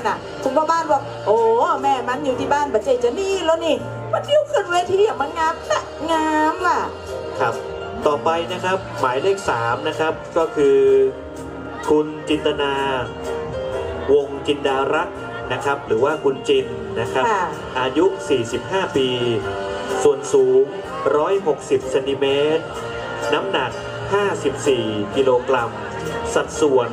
านอะ คุณพ่อบ้านบอกโอ้แม่มันอยู่ที่บ้านบัจเจจะนี่แล้วนี่มันเที่ยวขึ้นเวทีอย่างมันงามนะงามว่ะ ครับ ต่อไปนะครับหมายเลข3นะครับก็คือคุณจินตนา วงจินดารักษ์นะครับ หรือว่าคุณจินนะครับ ค่ะ อายุ 45 ปี ส่วนสูง 160เซนติเมตร น้ำหนัก 54 กิโลกรัม สัดส่วน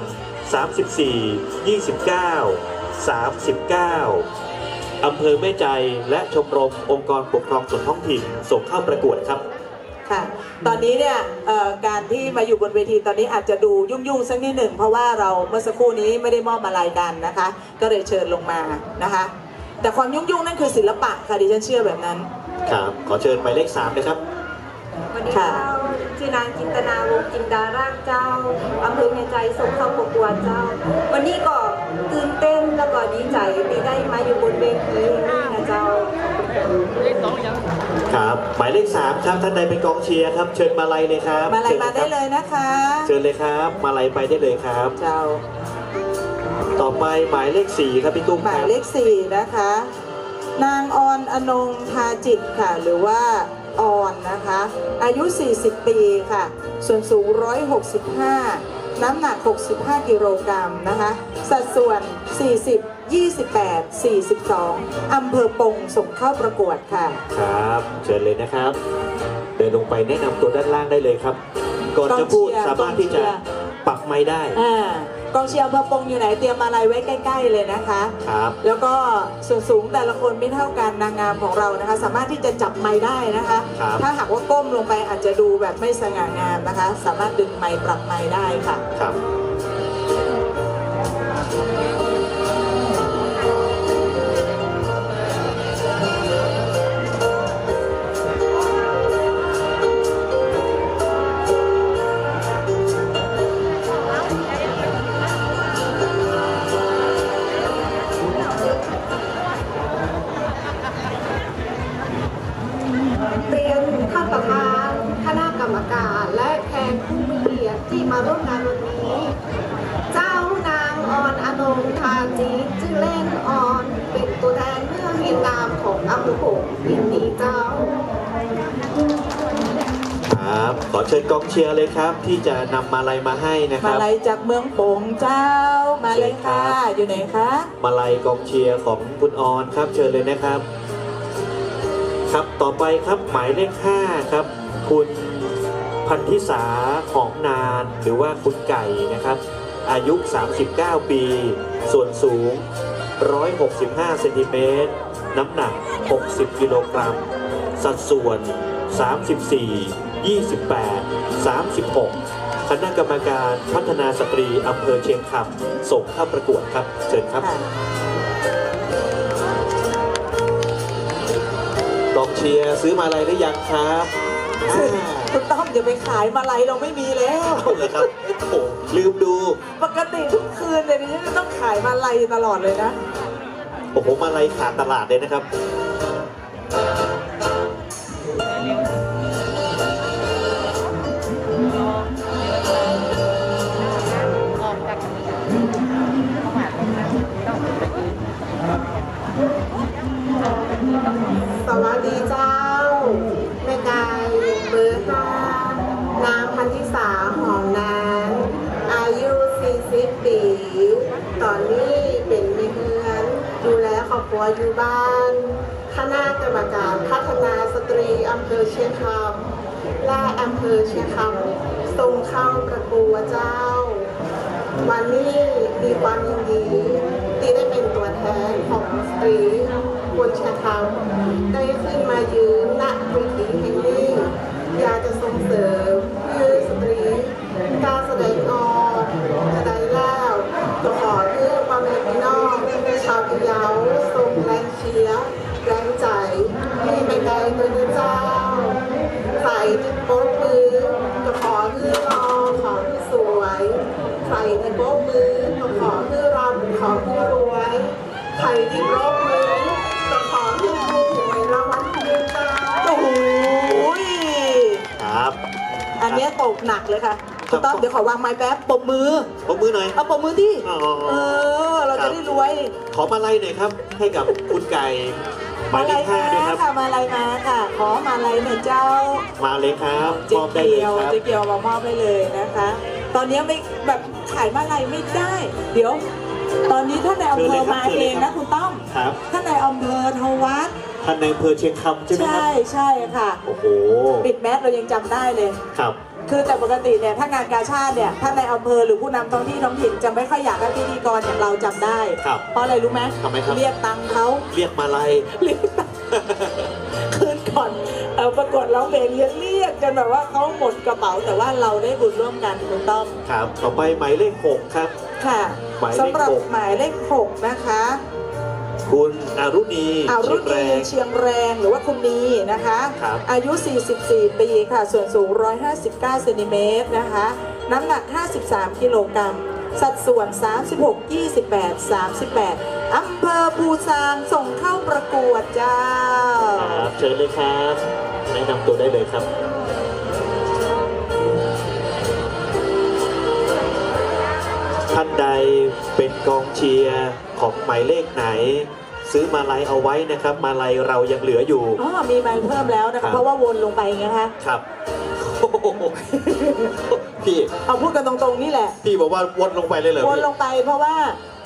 34 29 39 อำเภอแม่ใจและชมรมองค์กรปกครองส่วนท้องถิ่นส่งเข้าประกวดครับ ค่ะ ตอนนี้เนี่ยเอ่อการที่มาอยู่บนเวทีตอนนี้อาจจะดูยุ่งๆสักนิดหนึ่ง เพราะว่าเราเมื่อสักครู่นี้ไม่ได้มอบอะไรกันนะคะ ก็เลยเชิญลงมานะคะ แต่ความยุ่งๆนั่นคือศิลปะค่ะดิฉันเชื่อแบบนั้น ครับ ขอเชิญหมายเลข3นะครับ วันนี้ค่ะเจ้าชื่อนางจินตนาวงศ์จินดาร่างเจ้าอำเภอแม่ใจส่งเข้าประกวดเจ้า วันนี้ก็ตื่นเต้นแล้วก็ดีใจที่ได้มาอยู่บนเวทีนี้นะเจ้าครับหมายเลข3ครับท่านใดเป็นกองเชียร์ครับ เชิญมาลัยเลยครับ มาอะไรชิญมาได้ครับเลยนะคะ เชิญเลยครับ มาลัยไปได้เลยครับ เจ้า ต่อไปหมายเลข4ครับพี่ตุ้มหมาคยรับเลขสี่นะคะ นางออนอนงทาจิตค่ะหรือว่า ออนนะคะ อายุ 40 ปีค่ะ ส่วนสูง 165 น้ำหนัก 65 กิโลกรัมนะคะ สัดส่วน 40 28 42 อำเภอปงส่งเข้าประกวดค่ะ ครับ เชิญเลยนะครับ เดินลงไปแนะนำตัวด้านล่างได้เลยครับ ก่อนจะพูดกองเชียร์สามารถที่จะกองเชียร์ปักไม้ได้ อ่า กองเชียร์อำเภอปงอยู่ไหนเตรียมอะไรไว้ใกล้ ๆ เลยนะคะ ครับแล้วก็ส่วนสูงแต่ละคนไม่เท่ากันนางงามของเรานะคะ สามารถที่จะจับไม้ได้นะคะ ครับ ถ้าหากว่าก้มลงไปอาจจะดูแบบไม่สง่างามนะคะ สามารถดึงไม้ปรับไม้ได้ค่ะ ครับ ทาจีชื่อเล่นออนเป็นตัวแทนเมืองเวียดนามของอำเภอหงส์ยินดีเจ้า ครับขอเชิญกองเชียร์เลยครับ ที่จะนำมาลัยมาให้นะคมารับ ลัยจากเมืองโป่งเจ้า มาเลยค่ะ เชิญครับ อยู่ไหนคะ มาลัยกองเชียร์ของคุณออนครับ เชิญเลยนะครับ ครับต่อไปครับหมายเลข5ครับ คุณพันธิสาของนานหรือว่าคุณไก่นะครับ อายุ 39 ปี ส่วนสูง 165 เซนติเมตร น้ำหนัก 60 กิโลกรัม สัดส่วน 34 28 36 คณะกรรมการพัฒนาสตรีอำเภอเชียงคำส่งเข้าประกวดครับ เชิญครับค่ะกองเชียร์ซื้อมาอะไรหรือยังครับอ่า คุณต้อมอย่าไปขายมาลัยเราไม่มีแล้ว เอาเลยครับโอ้โหลืมดู ปกติทุกคืนเลยดิฉันจะต้องขายมาลัยตลอดเลยนะ โอ้โหมาอะไรขาดตลาดเลยนะครับ ครัวอยู่บ้านคณะกรรมการพัฒนาสตรีอำเภอเชียงคำและอำเภอเชียงคำส่งเข้าประกวดเจ้า วันนี้มีความยินดีที่ได้เป็นตัวแทนของสตรีคนชาคำได้ขึ้นมายืนณเวทีแห่งนี้อยากจะส่งเสริมให้สตรีการแสดงออกจะได้แล้วขอเพื่อความเป็นพี่น้องชาวพะเยา แรงเชียร์แรงใจที่ไม่ไกลตัวเจ้าใส่ที่โป๊ะมือก็ขอคือรอขอคือสวยใส่ที่โป๊ะมือก็ขอคือรำขอคือรวยใส่ที่โป๊ะมือก็ขอคือถูกหวยรางวัลที่หนึ่งจ้าโอ้โหยครับ อันเนี้ยตกหนักเลยค่ะคุณต้อมเดี๋ยวขอวางไม้แป๊บปรบมือปรบมือหน่อยเอาปรบมือที่อ๋อเออเราจะ ได้รวยขอมาไล่หน่อยครับ ให้กับคุณไก่หมายเลขห้าด้วยครับ ค่ะมาลัยมาค่ะ ขอมาลัยหน่อยเจ้ามาเลยครับเจ๊มอบได้เลเกียยวครับ เจ๊เกียวมามอบให้เลยนะคะ ตอนนี้ไม่แบบขายมาลัยไม่ได้ เดี๋ยว ตอนนี้ท่านในอำเภอมาเองนะคุณต้อมครับ ท่านในอำเภอทวัฒน์ท่านในอำเภอเชียงคำใช่ไหมครัใช่บ ใช่ค่ะ โอ้โห ปิดแมสเรายังจำได้เลย ครับ คือแต่ปกติเนี่ยถ้างานกาชาติเนี่ยท่านในอำเภอหรือผู้นำท้องที่ท้องถิ่นจะไม่ค่อยอยากให้พิธีกรอย่างเราจำได้ ครับเพราะอะไรรู้ไหมทำไมครับ เรียกตังค์เขาเรียกมาไล่เรียกตังค์คืนก่อนเอาประกวดร้องเพลงเรียกเรียกจนแบบว่าเขาหมดกระเป๋าแต่ว่าเราได้บุญร่วมกันคุณต้อม ครับ ต่อไปหมายเลขหกครับ ค่ะหมายเลขสำหรับหก หมายเลขหกนะคะ คุณอารุณีอารุเชียงแรณีงเชียงแรงหรือว่าคุณนีนะคะครับอายุ 44 ปีค่ะ ส่วนสูง 159เซนติเมตรนะคะ น้ำหนัก 53 กิโลกรัม สัดส่วน 36 28 38 อำเภอภูซางส่งเข้าประกวดเจ้าครับเชิญเลยครับแนะนำตัวได้เลยครับท่านใดเป็นกองเชียร์ ของหมายเลขไหน ซื้อมาลัยเอาไว้นะครับ มาลัยเรายังเหลืออยู่ อ๋อมีไม้เพิ่มแล้วนะครัคะ บ เพราะว่าวนลงไปไงคะครับโอ้โหพี่เอาพูดกันตรงๆนี่แหละ พี่บอกว่าวนลงไปเลยเหรอวนพี่ลงไปเพราะว่า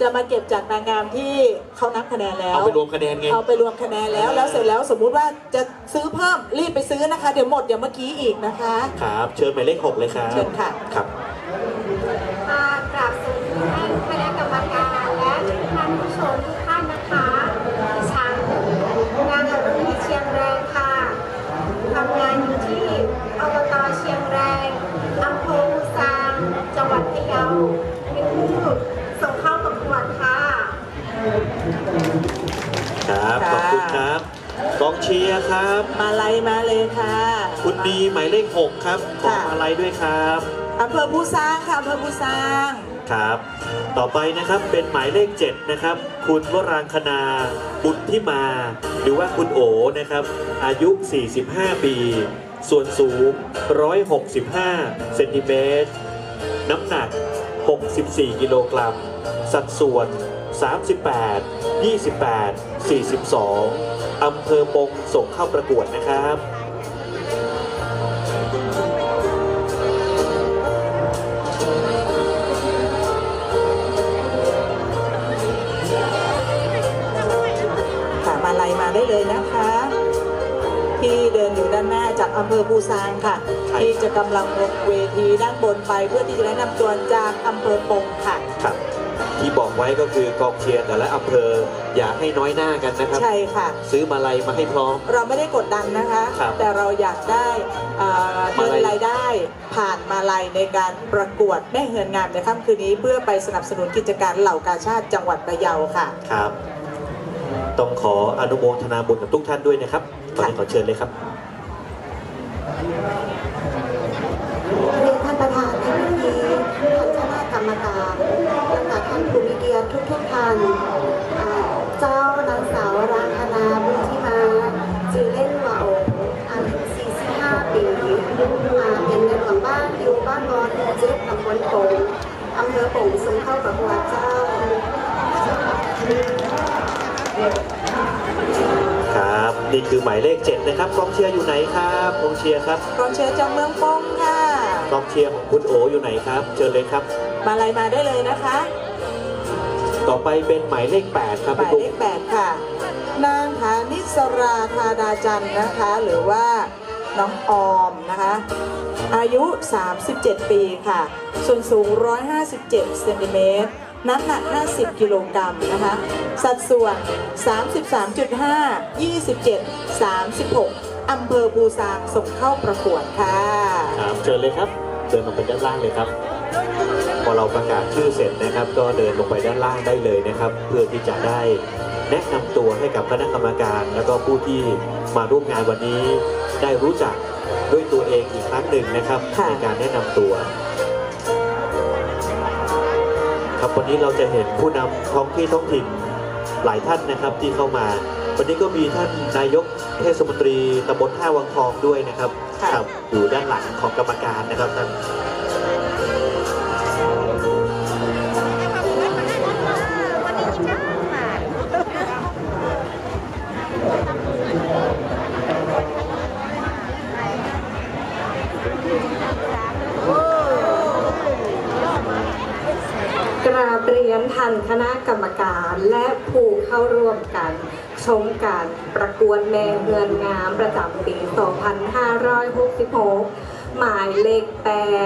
จะมาเก็บจากนางงามที่เขานับคะแนนแล้ว เอาไปรวมคะแนนไง เอาไปรวมคะแนนแล้วแล้วเสร็จแล้วสมมุติว่าจะซื้อเพิ่มรีบไปซื้อนะคะ เดี๋ยวหมดอย่างเมื่อกี้อีกนะคะ ครับ เชิญหมายเลขหกเลยครับเชิญค่ะ ครับ พะเยาเป็นผู้ส่งเข้าประกวดค่ะ ครับขอบคุณครับกองเชียร์ครับ มาลัยมาเลยค่ะคุณดีหมายเลขหกครับขอค่ะมาลัยด้วยครับอำเภอภูซางค่ะอำเภอภูซางครับ ต่อไปนะครับเป็นหมายเลข7นะครับ คุณวรางคณาบุญที่มา หรือว่าคุณโอนะครับ อายุ 45 ปี ส่วนสูง 165 เซนติเมตร น้ำหนัก 64 กิโลกรัม สัดส่วน 38 28 42 อำเภอปงส่งเข้าประกวดนะครับ จากอำเภอภูซางค่ะ ใช่ที่จะกำลังลงเวทีด้านบนไปเพื่อที่จะแนะนำตัวจากอำเภอปงค่ะ ครับ ที่บอกไว้ก็คือกองเชียร์แต่ละอำเภออย่าให้น้อยหน้ากันนะครับ ใช่ค่ะ ซื้อมาลัยมาให้พร้อม เราไม่ได้กดดันนะคะ ครับแต่เราอยากได้เอ่อมาเงินลัย รายได้ผ่านมาลัยในการประกวดแม่เฮือนงามในค่ำคืนนี้เพื่อไปสนับสนุนกิจการเหล่ากาชาติจังหวัดพะเยาค่ะ ครับ ต้องขออนุโมทนาบุญกับทุกท่านด้วยนะครับตอนนี้ขอเชิญเลยครับ เรียนท่านประธานในพิธีท่านคณะกรรมการและท่านผู้มีเกียรติทุกๆท่านเจ้านางสาวรางคณาบุญที่มาจือเล่นว่าโออายุ45 ปีอ่าเป็นในหลวงบ้านอยู่บ้านบอนหมู่เจ็ดตำบลโป่งอำเภอโป่งสงเข้าประกวดเจ้าครับ นี่คือหมายเลข 7 นะครับกองเชียร์อยู่ไหนครับกองเชียร์ครับกองเชียร์จากเมืองปงค่ะกองเชียร์ของคุณโออยู่ไหนครับ เชิญเลยครับ มาลัยมาได้เลยนะคะ ต่อไปเป็นหมายเลข 8 ครับหพี่มายตุ๊เลกขแปดค่ะ นางฐานิสราธาดาจันทร์นะคะ หรือว่าน้องออมนะคะ อายุ 37 ปีค่ะ ส่วนสูง 157 เซนติเมตร น้ำหนัก 50 กิโลกรัมนะคะ สัดส่วน 33.5 27 36 อำเภอภูซางส่งเข้าประกวดค่ะ ครับเชิญเลยครับ เดินลงไปด้านล่างเลยครับ พอเราประกาศชื่อเสร็จนะครับ ก็เดินลงไปด้านล่างได้เลยนะครับ เพื่อที่จะได้แนะนำตัวให้กับคณะกรรมการ แล้วก็ผู้ที่มาร่วมงานวันนี้ ได้รู้จักด้วยตัวเองอีกครั้งหนึ่งนะครับค่ะในการแนะนำตัว ครับวันนี้เราจะเห็นผู้นำท้องที่ท้องถิ่นหลายท่านนะครับที่เข้ามา วันนี้ก็มีท่านนายกเทศมนตรีตำบลท่าวังทองด้วยนะครับค่ะครับอยู่ด้านหลังของกรรมการนะครับท่าน ท่านคณะกรรมการและผู้เข้าร่วมกันชมการประกวดแม่เฮือนงามประจำปี 2566 หมายเลข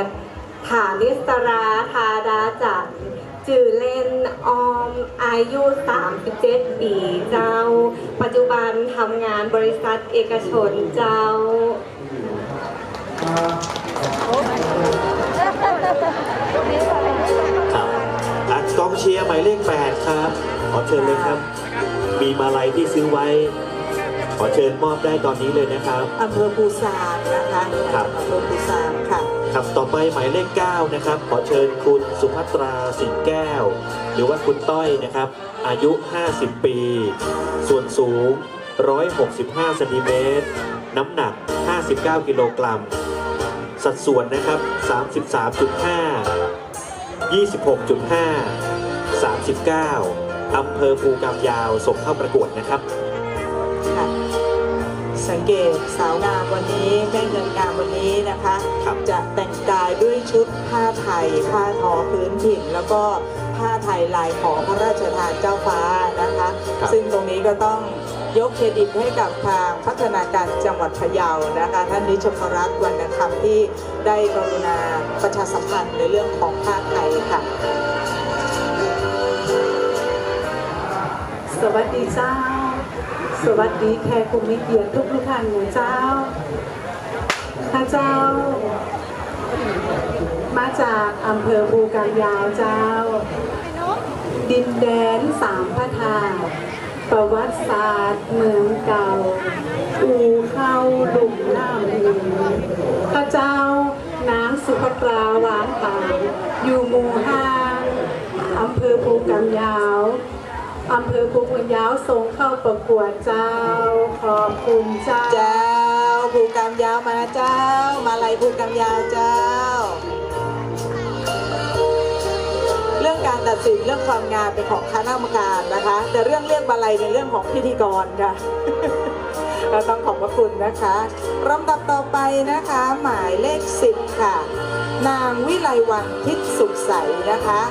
8 ฐานิสราธาดาจันทร์จือเล่นออมอายุ 37 ปีเจ้า ปัจจุบันทำงานบริษัทเอกชนเจ้าครับอะ กองเชียร์หมายเลข8ครับ ขอเชิญเลยครับ มีมาลัยที่ซื้อไว้ ขอเชิญมอบได้ตอนนี้เลยนะครับ อำเภอปูซานนะคะครับ อำเภอปูซานค่ะ ครับต่อไปหมายเลข9นะครับ ขอเชิญคุณสุภัตราสิงแก้ว หรือว่าคุณต้อยนะครับ อายุ 50 ปี ส่วนสูง 165เซนติเมตร น้ำหนัก 59 กิโลกรัม สัดส่วนนะครับ 33.5 26.5 39 อำเภอภูกำยาวส่งเข้าประกวดนะครับ ค่ะสังเกตสาวงามวันนี้แม่เงินงามวันนี้นะคะ ครับ จะแต่งกายด้วยชุดผ้าไทย ผ้าทอพื้นถิ่น แล้วก็ผ้าไทยลายขอพระราชทานเจ้าฟ้านะคะ ครับ ซึ่งตรงนี้ก็ต้อง ยกเครดิตให้กับทางพัฒนาการจังหวัดพะเยานะคะท่านนิชพรัตน์วรรณคำที่ได้กรุณาประชาสัมพันธ์ในเรื่องของผ้าไทยค่ะ สวัสดีเจ้า สวัสดีแขกผู้มีเกียรติทุกทุกท่านนะเจ้าข้าเจ้า มาจากอำเภอภูกำยาวเจ้า ดินแดนสามพระธาตุ ประวัติศาสตร์เมืองเก่าอูเข้าหลุมน้ำหินข้าเจ้านางสุภตราหวานขาอยู่หมู่ห้าอำเภอภูกำยาวอำเภอภูกำยาวส่งเข้าประกวดเจ้า ขอบคุณเจ้า เจ้าภูกรรมยาวมาเจ้า มาลัยภูกรรมยาวเจ้า เรื่องการตัดสินเรื่องความงามเป็นของคณะกรรมการนะคะ แต่เรื่องเรียกมาลัยเป็นเรื่องของพิธีกรค่ะเราต้องขอบพระคุณนะคะลำดับต่อไปนะคะ หมายเลขสิบค่ะ นางวิไลวันทิศสุขใสนะคะ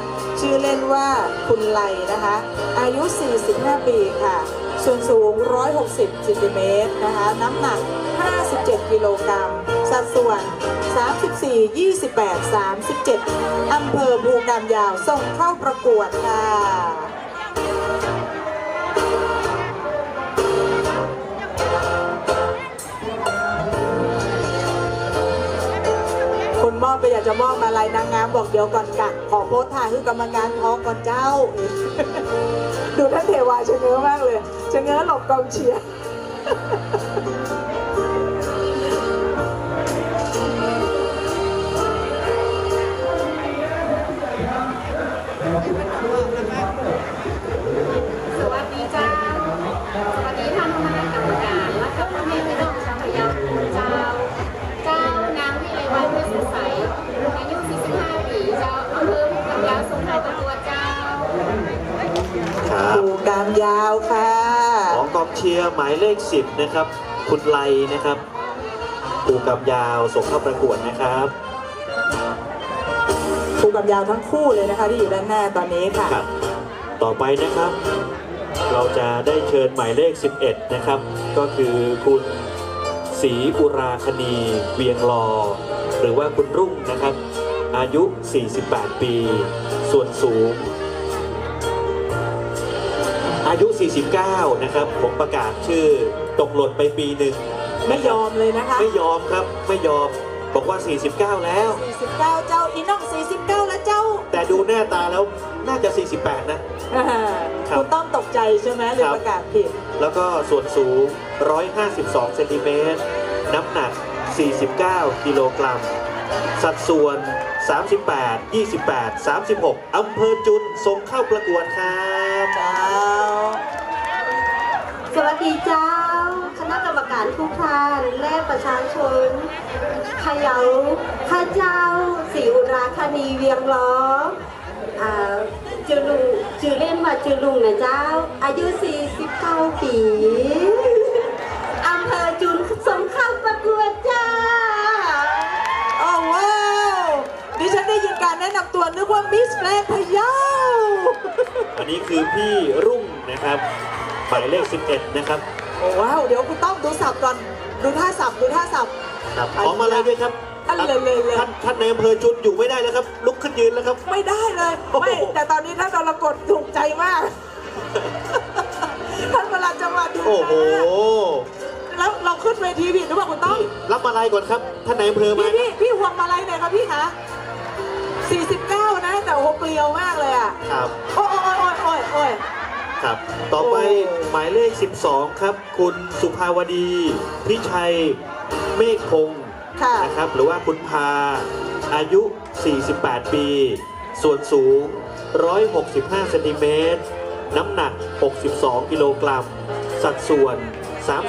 ชื่อเล่นว่าคุณไลนะคะ อายุ 45 ปีค่ะ ส่วนสูง 160ซนติเมตรนะคะ น้ำหนัก 57 กิโลกรัม สัดส่วน 34 28 37 อำเภอภูกามยาวส่งเข้าประกวดค่ะคนมอบไปอยากจะมอบมาลายนางงามบอกเดี๋ยวก่อนกะขอโพสท่าคือกรรมการท้องก่อนเจ้า ดูท่านเทวาชะเง้อมากเลยชะเง้อหลบกองเชียร์ ชียร์หมายเลข 10 นะครับ คุณไลนะครับปูกับยาวส่งเข้าประกวดนะครับภูกามยาวทั้งคู่เลยนะคะที่อยู่ด้านหน้าตอนนี้ค่ะ ครับ ต่อไปนะครับ เราจะได้เชิญหมายเลข 11 นะครับ ก็คือคุณศรีอุราคณีเวียงรอหรือว่าคุณรุ่งนะครับ อายุ 48 ปี ส่วนสูง อายุ 49 นะครับ ผมประกาศชื่อตกหล่นไปปีหนึ่งไม่ยอมเลยนะคะ ไม่ยอมครับไม่ยอมบอกว่า 49 แล้ว 49 เจ้าอีน้อง 49 แล้วเจ้า แต่ดูหน้าตาแล้วน่าจะ 48 นะครับคุณต้อมตกใจใช่ไหมเลยครับประกาศผิด แล้วก็ส่วนสูง 152 เซนติเมตร น้ำหนัก 49 กิโลกรัม สัดส่วน 38 28 36 อำเภอจุนส่งเข้าประกวดครับ เจ้า สวัสดีเจ้า คณะกรรมการทุกท่านและประชาชนพะเยาข้าเจ้าศรีอุราคณีเวียงล้ออจือลุงจือเล่นว่าจือลุงนะเจ้า อายุ 49 ปีอำเภอจุนสงคราประกวดเจ้าโอ้ว้าวดิฉันได้ยินการแนะนำตัวนึกว่ามิสแกรนด์พยา อันนี้คือพี่รุ่งนะครับหมายเลข 11 นะครับโอ้ว้าว เดี๋ยวคุณต้องดูสับก่อนดูท่าสับดูท่าสับ ครับพร้อมอะไรด้วยครับอันเลยเลยเลย ท่านท่านในอำเภอจุนอยู่ไม่ได้แล้วครับ ลุกขึ้นยืนแล้วครับ ไม่ได้เลย ไม่โอ้โหแต่ตอนนี้ท่านกรกฎถูกใจมาก ท่านประหลัดจังหวัดถูกโอ้ใจโหมากแล้วเราขึ้นเวทีผิดหรือเปล่าคุณต้องพี่รับอะไรก่อนครับ ท่านในอำเภอมาพี่พี่พี่ห่วงมาลัยหน่อยครับพี่คะ49นะ แต่โอ้โหเปรียวมากเลยอะ ครับ โอ้ยโอ้ยโอ้ยโอ้ยโอ้ย ครับ ต่อไปโอ้ หมายเลข 12 ครับ คุณสุภาวดี พิชัย เมฆพงศ์ค่ะ นะครับ หรือว่าคุณพา อายุ 48 ปี ส่วนสูง 165เซนติเมตร น้ำหนัก 62 กิโลกรัม สัดส่วน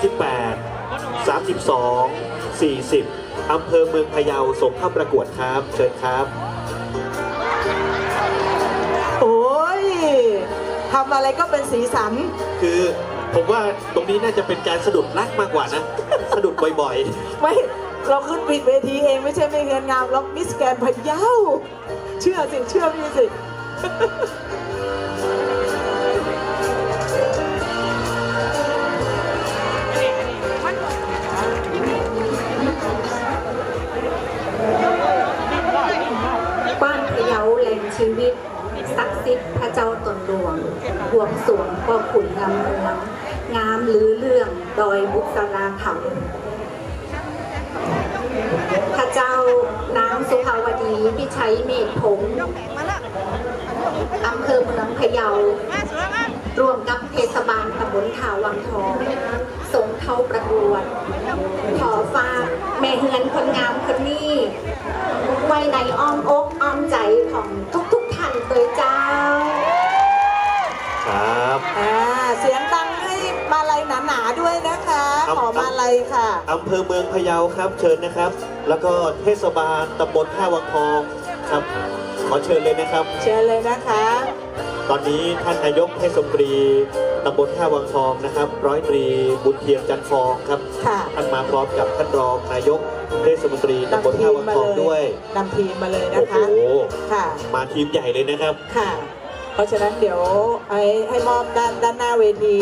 38 32 40 อำเภอเมืองพะเยาส่งเข้าประกวดครับ เชิญครับ ทำอะไรก็เป็นสีสัน คือผมว่าตรงนี้น่าจะเป็นการสะดุดรักมากกว่านะ สะดุดบ่อยไม่ เราขึ้นปิดเวทีเองไม่ใช่ไม่เงินงามเรามิสแกรนด์พะเยาเชื่อสิ เชื่อพี่สิ บ้านพะเยาแหล่งชีวิต สิทธิ์พระเจ้าตนหลวงบวงสวงพ่อขุนงามเมืองงามหรือเรื่องดอยบุษราคำพระเจ้านางสุภาวดีพิชัยเมธผงศ์อำเภอเมืองพะเยา รวมกับเทศบาลตำบลท่าวังทองส่งเข้าประกวด ขอฝากแม่เฮือนคนงามคนนี้ ไว้ในอ้อมอกอ้อมใจของทุกๆท่านเลยจ้า อ่าเสียงดังให้มาลัยหนาๆด้วยนะคะ ครับ ขอมาลัยค่ะ อำเภอเมืองพะเยาครับ เชิญนะครับ แล้วก็เทศบาลตำบลท่าวังทองครับ ขอเชิญเลยนะครับ เชิญเลยนะคะ ตอนนี้ท่านนายกเทศมนตรีตำบลท่าวังทองนะครับ ร้อยตรีบุญเทียมจันทร์ฟองครับ ค่ะท่านมาพร้อมกับท่านรองนายกเทศมนตรีตำบลนำทีท่ามวังมาทองเลยด้วยนำทีมมาเลยนะโอ้โหคะ ค่ะ มาทีมใหญ่เลยนะครับ ค่ะ เพราะฉะนั้นเดี๋ยวให้ให้มอบด้านด้านหน้าเวที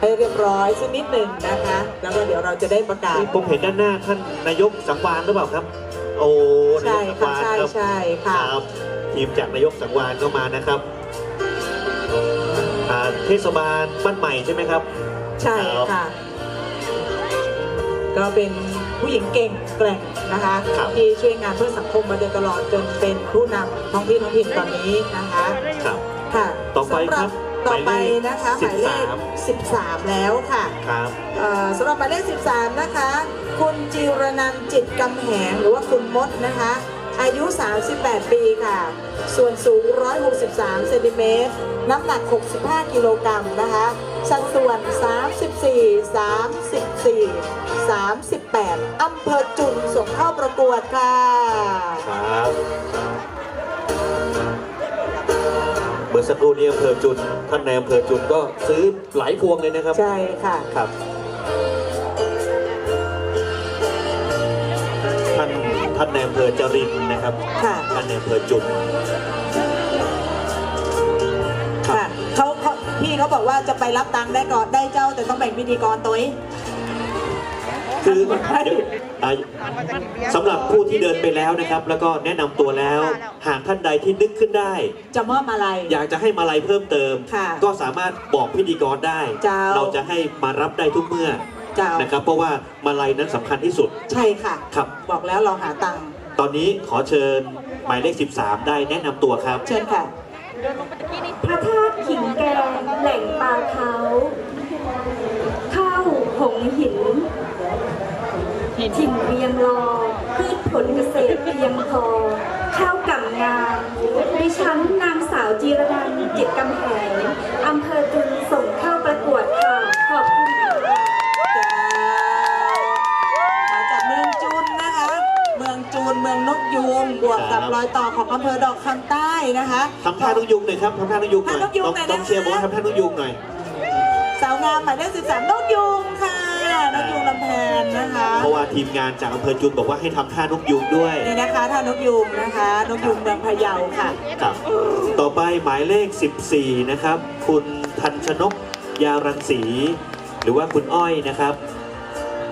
ให้เรียบร้อยสักนิดหนึ่งนะคะ แล้วก็เดี๋ยวเราจะได้ประกาศ นี่ผมเห็นด้านหน้าท่านนายกสังวานหรือเปล่าครับ โอ้นาใช่ยกสังค่ะวานใช่ครับใช่คค่ะ รับทีมจากนายกสังวานก็มานะครับอ่าเทศบาลบ้านใหม่ใช่ไหมครับ ใช่ค่ะ ก็เป็น ผู้หญิงเก่งแกร่งนะคะครับที่ช่วยงานเพื่อสังคมมาโดยตลอดจนเป็นผู้นำท้องที่ท้องถิ่นตอนนี้นะคะครับค่ะต่อไปสำหครับต่อไปหมายเลขนะคะหมายเลข 13 แล้วค่ะครับเอ่อสำหรับหมายเลข 13 นะคะ คุณจิรนันท์จิตกำแหงหรือว่าคุณมดนะคะ อายุ 38 ปีค่ะ ส่วนสูง 163 เซนติเมตร น้ำหนัก 65 กิโลกรัมนะคะ สัดส่วน 34 34 38 อำเภอจุนส่งเข้าประกวดค่ะ ครับเมื่อสักครู่นี้อำเภอจุนท่านในอำเภอจุนก็ซื้อหลายพวงเลยนะครับ ใช่ค่ะ ครับ ท่านท่านในอำเภอจรินทร์นะครับ ค่ะ ท่านในอำเภอจุน พี่เขาบอกว่าจะไปรับตังค์ได้ก่อนได้เจ้า แต่ต้องแบ่งพิธีกรตัวเองคือเดี๋ยวอ่าสำหรับผู้ที่เดินไปแล้วนะครับ แล้วก็แนะนำตัวแล้ว หากท่านใดที่นึกขึ้นได้ จะมอบอะไร อยากจะให้มาลัยเพิ่มเติม ค่ะก็สามารถบอกพิธีกรได้ เจ้า เราจะให้มารับได้ทุกเมื่อเจ้านะครับ เพราะว่ามาลัยนั้นสำคัญที่สุดใช่ค่ะ ครับ บอกแล้วเราหาตังค์ตอนนี้ขอเชิญหมายเลข 13 ได้แนะนำตัวครับ เชิญค่ะ พระธาตุขิงแกงแหล่งปลาเขาข้าวหงหินถิ่นเวียงรอพืชผลเกษตรเพียงพอข้าวก่ำงามดิฉันนางสาวจีรนันจิตกำแหงอำเภอจุนส่งเข้ เมืองนกยูงบวกกับครับรอยต่อของอำเภอดอกคำใต้นะคะทำท่านกยุงหน่อยครับทำท่านกยุงหน่อยท่านกยุงต้องหน่อยต้องนะคะเชียร์บอกว่าทำท่านกยุงหน่อยสาวงามหมายเลข13นกยูงค่ะนกยูงลำแพนนะคะเพราะว่าทีมงานจากอำเภอจุนบอกว่าให้ทำท่านกยูงด้วยนี่นะคะท่านกยูงนะคะนกยูงเมืองพะเยาค่ะครับต่อไปหมายเลข 14 นะครับ คุณทันชนกยารังสี หรือว่าคุณอ้อยนะครับ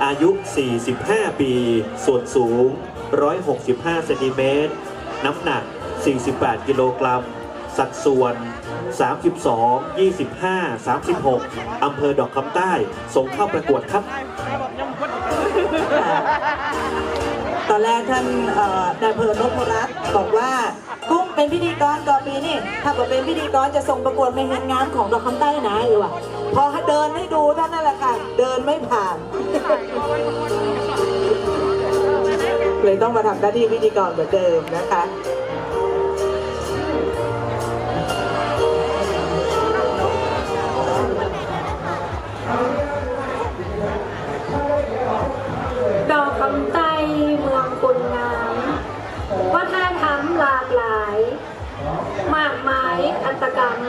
อายุ 45 ปี ส่วนสูง 165เซนติเมตร น้ำหนัก 48 กิโลกรัม สัดส่วน 32 25 36 อำเภอดอกคำใต้ ส่งเข้าประกวดครับ ตอนแรกท่านเอ่อนายอำเภอนพรัตน์บอกว่ากุ้งเป็นพิธีกรก่อปีนี่ ถ้าเกิดเป็นพิธีกรจะส่งประกวดไม่เห็นงามของดอกคำใต้นะอยู่อะ พอเดินให้ดูเท่านั้นแหละค่ะ เดินไม่ผ่าน เลยต้องมาทำหน้าที่พิธีกรเหมือนเดิมนะคะดอกคำใต้เมืองคนงามว่าท่าทำหลากหลาย มากมายอัตกรรม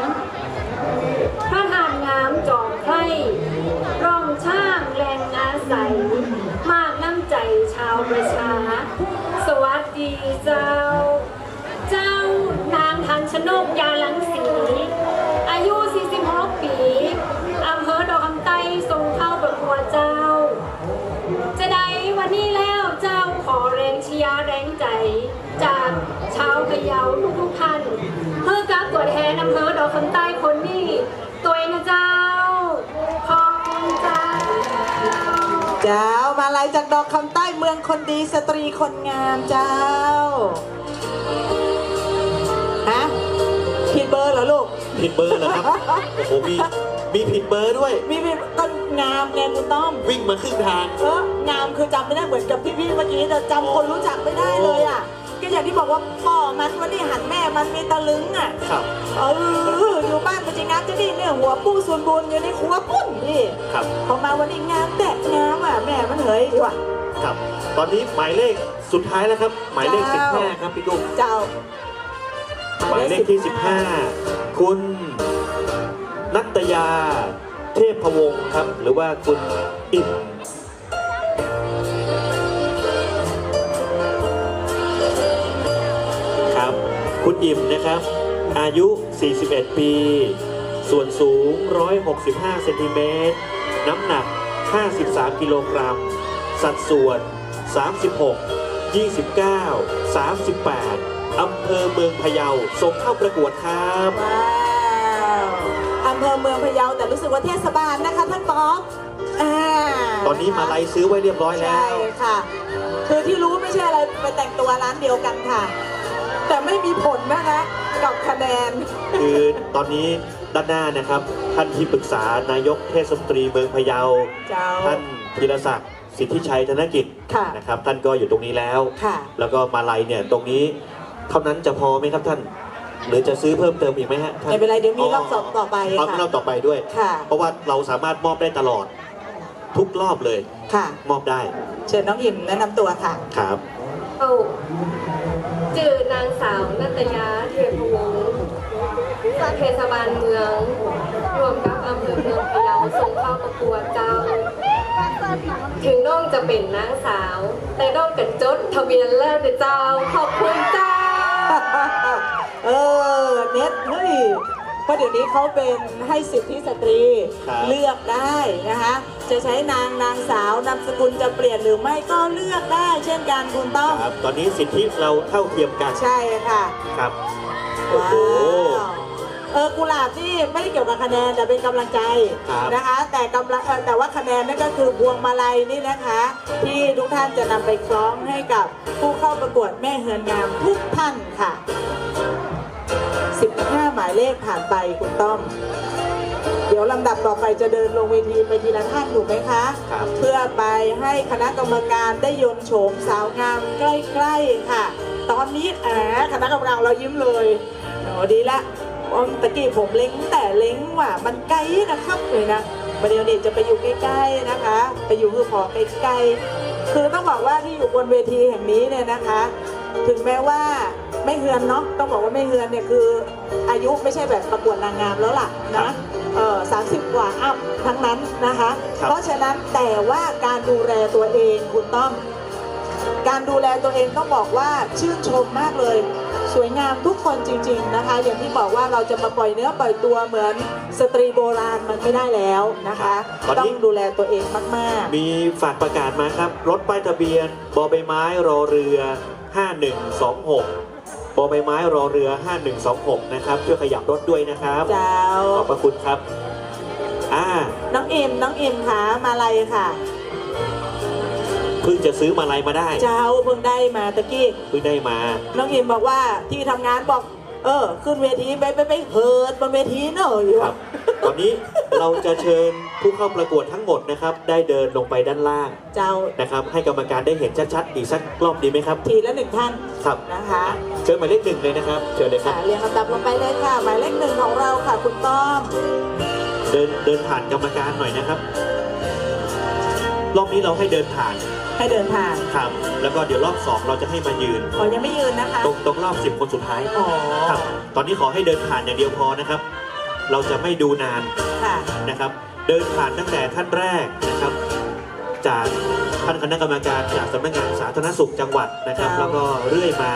พระทานงามจอมไพร่ร่องช่างแรงอาศัย มากน้ำใจชาวประชา ดีเจ้า เจ้านางทันชนกยาลังสี อายุ 46 ปี อำเภอดอกคำใต้ทรงเข้าประกวดเจ้า จะได้วันนี้แล้วเจ้าขอแรงเชียร์แรงใจ จากชาวพะเยาทุกทุกท่าน เพื่อกับตัวแทนอำเภอดอกคำใต้คนนี้ตัวเองนะเจ้า ขอบคุณเจ้าเจ้าาลายจากดอกคำใต้เมืองคนดีสตรีคนงามเจ้า ฮะ ผิดเบอร์เหรอลูก ผิดเบอร์เหรอครับ โอ้โหมีมีผิดเบอร์ด้วย มีมีก็งามไงคุณต้อม วิ่งมาครึ่งทาง เอองามคือจำไม่ได้เหมือนกับพี่ๆเมื่อกี้แต่จำคนรู้จักไม่ได้เลยอะก็ อย่างที่บอกว่าพ่อมันวันนี้หันแม่มันมีตะลึงอะครับ เอออยู่บ้านมันจะงามจะดีเนี่ยหัวปูส่วนบุญอยู่ในครัวปุ้นนี่ครับ พอมาวันนี้งามแต่งามอะแม่มันเหยดีว่ะครับ ตอนนี้หมายเลขสุดท้ายแล้วครับ หมายเลขเจ้า15 ครับพี่กุ้งเจ้าหมายเลขที่ 15 คุณ นัตยา เทพวงศ์ครับ หรือว่าคุณอิ่ม คุณอิ่มนะครับ อายุ 41 ปี ส่วนสูง 165 เซนติเมตร น้ำหนัก 53 กิโลกรัม สัดส่วน 36 29 38 อำเภอเมืองพะเยาส่งเข้าประกวดครับ ว้าวอำเภอเมืองพะเยาแต่รู้สึกว่าเทศบาลนะคะท่านป๊อกอ่าตอนนี้มาลัยซื้อไว้เรียบร้อยแล้ใช่ว ค่ะ คือที่รู้ไม่ใช่อะไรไปแต่งตัวร้านเดียวกันค่ะ แต่ไม่มีผลนะคะกับคะแนน คือตอนนี้ด้านหน้านะครับ ท่านที่ปรึกษานายกเทศมนตรีเมืองพะเยา เจ้า ท่านธีรศักดิ์สิทธิชัยธนกิจค่ะนะครับ ท่านก็อยู่ตรงนี้แล้ว ค่ะ แล้วก็มาลัยเนี่ยตรงนี้เท่านั้นจะพอไหมครับท่าน หรือจะซื้อเพิ่มเติมอีกไหมฮะท่านไม่เป็นไรเดี๋ยวมีรอบสอบต่อไปเอาค่ะรอบต่อไปด้วย ค่ะ เพราะว่าเราสามารถมอบได้ตลอด ทุกรอบเลย ค่ะ มอบได้เชิญน้องอิ่มแนะนำตัวค่ะครับเอาจื่ อนางสาวนัตยาเทพวงศ์เทศบาลเมือง รวมกับอำเภอเมืองพะเยาส่งเข้าประกวดเจ้า ถึงน้องจะเป็นนางสาว แต่น้องกับจดทะเบียนแล้วนะเจ้า ขอบคุณเจ้า เออเน็ตเฮ้ยเพราะเดี๋ยวนี้เขาเป็นให้สิทธิสตรีครับ เลือกได้นะคะ จะใช้นางนางสาวนามสกุลจะเปลี่ยนหรือไม่ก็เลือกได้เช่นกันคุณต้องครับตอนนี้สิทธิเราเท่าเทียมกันใช่ค่ะครับโอ้ว้าโหวเออกุหลาบนี่ไม่ได้เกี่ยวกับคะแนนแต่เป็นกำลังใจครับ นะคะ แต่กำลังเอ่อแต่ว่าคะแนนนั่นก็คือพวงมาลัยนี่นะคะ ที่ทุกท่านจะนำไปคล้องให้กับผู้เข้าประกวดแม่เฮือนงามทุกท่านค่ะ 15 หมายเลขผ่านไปคุณต้อมเดี๋ ยวลำดับต่อไปจะเดินลงเวทีไปทีละท่านถูกไหมคะครับ เพื่อไปให้คณะกรรมการได้ยนต์โฉมสาวงามใกล้ๆค่ะ ตอนนี้แหมคณะกรรมการเรายิ้มเลยโอ้ดีละอมตะกี้ผมเล้งแต่เล้งว่ะมันไกลนะครับเลยนะประเดี๋ยวนี้จะไปอยู่ใกล้ๆนะคะ ไปอยู่คือพอใกล้ๆคือต้องบอกว่าที่อยู่บนเวทีแห่งนี้เนี่ยนะคะ ถึงแม้ว่าไม่เฮือนเนาะต้องบอกว่าไม่เฮือนเนี่ยคืออายุไม่ใช่แบบประกวดนางงามแล้วล่ะนะเออสามสิบกว่าอัพทั้งนั้นนะคะครับเพราะฉะนั้นแต่ว่าการดูแลตัวเองคุณต้อง การดูแลตัวเองต้องบอกว่าชื่นชมมากเลย สวยงามทุกคนจริง ๆนะคะ อย่างที่บอกว่าเราจะมาปล่อยเนื้อปล่อยตัวเหมือนสตรีโบราณมันไม่ได้แล้วนะคะตอนต้อนี้งดูแลตัวเองมากมีฝากประกาศมาครับ รถป้ายทะเบียนบอใบไม้รอเรือ 5126บอใบไม้รอเรือ 5126 นะครับ ช่วยขยับรถด้วยนะครับๆเจ้า ขอบพระคุณครับ อ่า น้องเอ็มน้องเอ็มค่ะมาลัยค่ะ เพิ่งจะซื้อมาลัยมาได้ เจ้าเพิ่งได้มาตะกี้ เพิ่งได้มา น้องเอ็มบอกว่าที่ทำงานบอก เออ ขึ้นเวทีไปไปไปเฮิร์ดบนเวทีเนอะอยู่ครับตอนนี้เราจะเชิญผู้เข้าประกวดทั้งหมดนะครับ ได้เดินลงไปด้านล่างเจ้านะครับ ให้กรรมการได้เห็นชัดๆอีกสักรอบดีไหมครับ ทีละหนึ่งท่านครับนะคะเชิญหมายเลขหนึ่งเลยนะครับเชิญเลยครัค่ะบเรียงลำดับลงไปเลยค่ะ หมายเลขหนึ่งของเราค่ะ คุณต้อม เดินเดินผ่านกรรมการหน่อยนะครับ รอบนี้เราให้เดินผ่าน ให้เดินผ่านครับ แล้วก็เดี๋ยวรอบสองเราจะให้มายืน ขอยังไม่ยืนนะคะ ตรงตรงรอบสิบคนสุดท้ายอ๋อ ครับ ตอนนี้ขอให้เดินผ่านอย่างเดียวพอนะครับ เราจะไม่ดูนานค่ะ นะครับ เดินผ่านตั้งแต่ท่านแรกนะครับ จากท่านคณะกรรมการจากสำนักงานสาธารณสุขจังหวัดนะครับ ครับ แล้วก็เรื่อยมา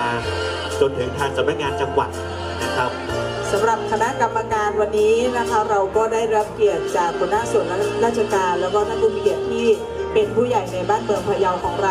จนถึงทางสำนักงานจังหวัดนะครับ สำหรับคณะกรรมการวันนี้นะคะ เราก็ได้รับเกียรติจากหัวหน้าส่วนราชการ แล้วก็ท่านผู้มีเกียรติที่ เป็นผู้ใหญ่ในบ้านเมืองพะเยาของเรา